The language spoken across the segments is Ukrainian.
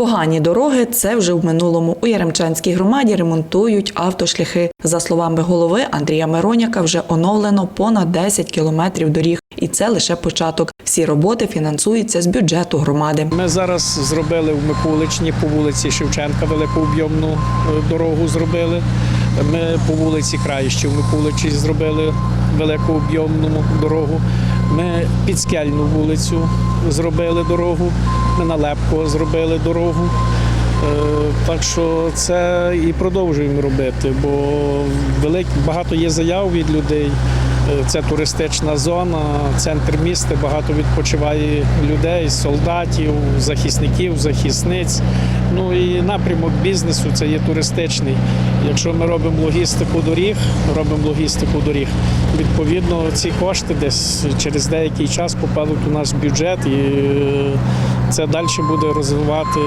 Погані дороги це вже в минулому. У Яремчанській громаді ремонтують автошляхи. За словами голови Андрія Мироняка, вже оновлено понад 10 кілометрів доріг, і це лише початок. Всі роботи фінансуються з бюджету громади. Ми зараз зробили в Микуличні по вулиці Шевченка великооб'ємну е, дорогу зробили. Ми по вулиці Країщі в Микуличі зробили великооб'ємну дорогу. Ми під Скельну вулицю зробили дорогу. Ми на Лепко зробили дорогу. Е, Так що це і продовжуємо робити, бо багато є заяв від людей. Це туристична зона, центр міста, багато відпочиває людей, солдатів, захисників, захисниць. Ну і напрямок бізнесу це є туристичний. Якщо ми робимо логістику доріг, робимо логістику доріг. Відповідно, ці кошти десь через деякий час попадуть у нас в бюджет, і це далі буде розвивати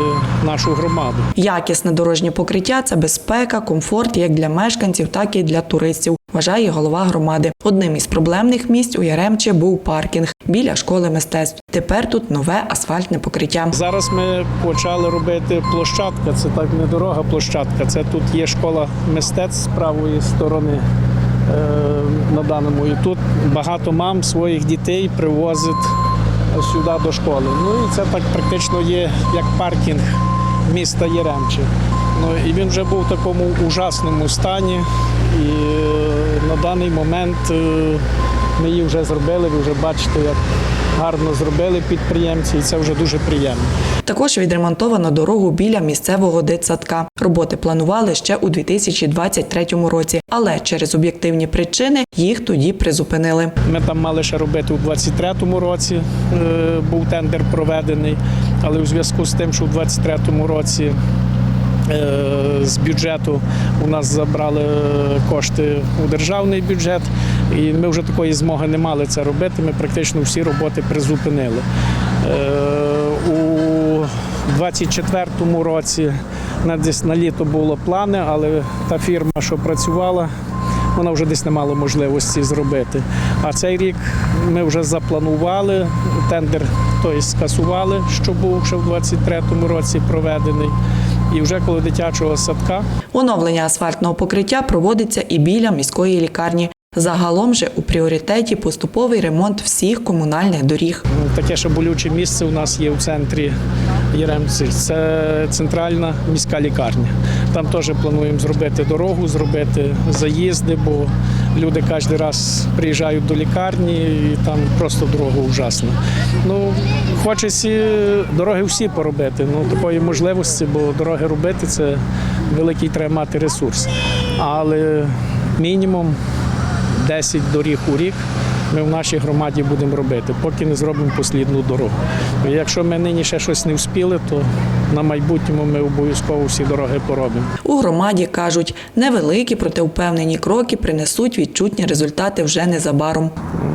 нашу громаду. Якісне дорожнє покриття це безпека, комфорт як для мешканців, так і для туристів. Вважає голова громади. Одним із проблемних місць у Яремче був паркінг біля школи мистецтв. Тепер тут нове асфальтне покриття. Зараз ми почали робити площадка. Це так не дорога площадка. Це тут є школа мистецтв з правої сторони е, на даному. І тут багато мам своїх дітей привозить сюди до школи. Ну і це так практично є як паркінг міста Єремче. Ну і він вже був в такому ужасному стані. І е, на даний момент е, ми її вже зробили. Ви вже бачите, як гарно зробили підприємці, і це вже дуже приємно. Також відремонтовано дорогу біля місцевого дитсадка. Роботи планували ще у 2023 році, але через об'єктивні причини їх тоді призупинили. Ми там мали ще робити у 23-му році. е, Був тендер проведений, але у зв'язку з тим, що у 23-му році з бюджету у нас забрали кошти у державний бюджет, і ми вже такої змоги не мали це робити. Ми практично всі роботи призупинили. Е, У 24-му році на десь на літо було плани, але та фірма, що працювала, вона вже десь не мала можливості зробити. А цей рік ми вже запланували, тендер той скасували, що був ще в 23-му році проведений. І вже коли дитячого садка Оновлення асфальтного покриття проводиться і біля міської лікарні. Загалом же у пріоритеті поступовий ремонт всіх комунальних доріг. таке ще болюче місце у нас є в центрі Єремці. Це центральна міська лікарня. Там теж плануємо зробити дорогу, зробити заїзди, бо люди кожен раз приїжджають до лікарні і там просто дорога ужасна. Ну, хочеться дороги всі поробити. Ну, такої можливості, бо дороги робити це великий треба мати ресурс. Але мінімум 10 доріг у рік ми в нашій громаді будемо робити, поки не зробимо послідну дорогу. І Якщо ми нині ще щось не вспіли, то на майбутньому ми обов'язково всі дороги поробимо. У громаді кажуть, невеликі, проте впевнені кроки принесуть відчутні результати вже незабаром.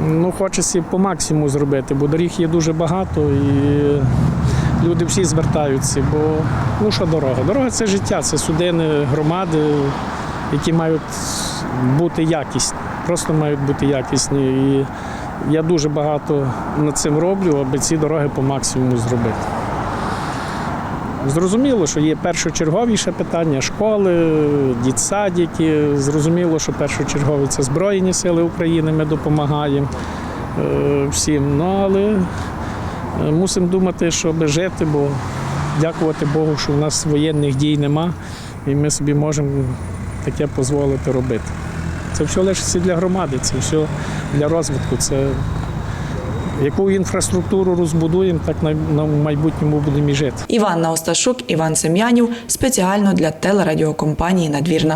Ну, хочеться по максимуму зробити, бо доріг є дуже багато і люди всі звертаються. Бо ну що дорога? Дорога це життя, це судини громади, які мають бути якісні, просто мають бути якісні. І я дуже багато над цим роблю, аби ці дороги по максимуму зробити. Зрозуміло, що є першочерговіше питання школи, дітсадики. Зрозуміло, що першочергові це Збройні Сили України, ми допомагаємо е, всім. Ну, але е, мусимо думати, щоб жити, бо дякувати Богу, що в нас воєнних дій нема, і ми собі можемо таке дозволити робити. Це все лише для громади, це все для розвитку. Це яку інфраструктуру розбудуємо, так на, на майбутньому будемо і жити. Іванна Осташук, Іван Сем'янів спеціально для телерадіокомпанії Надвірна.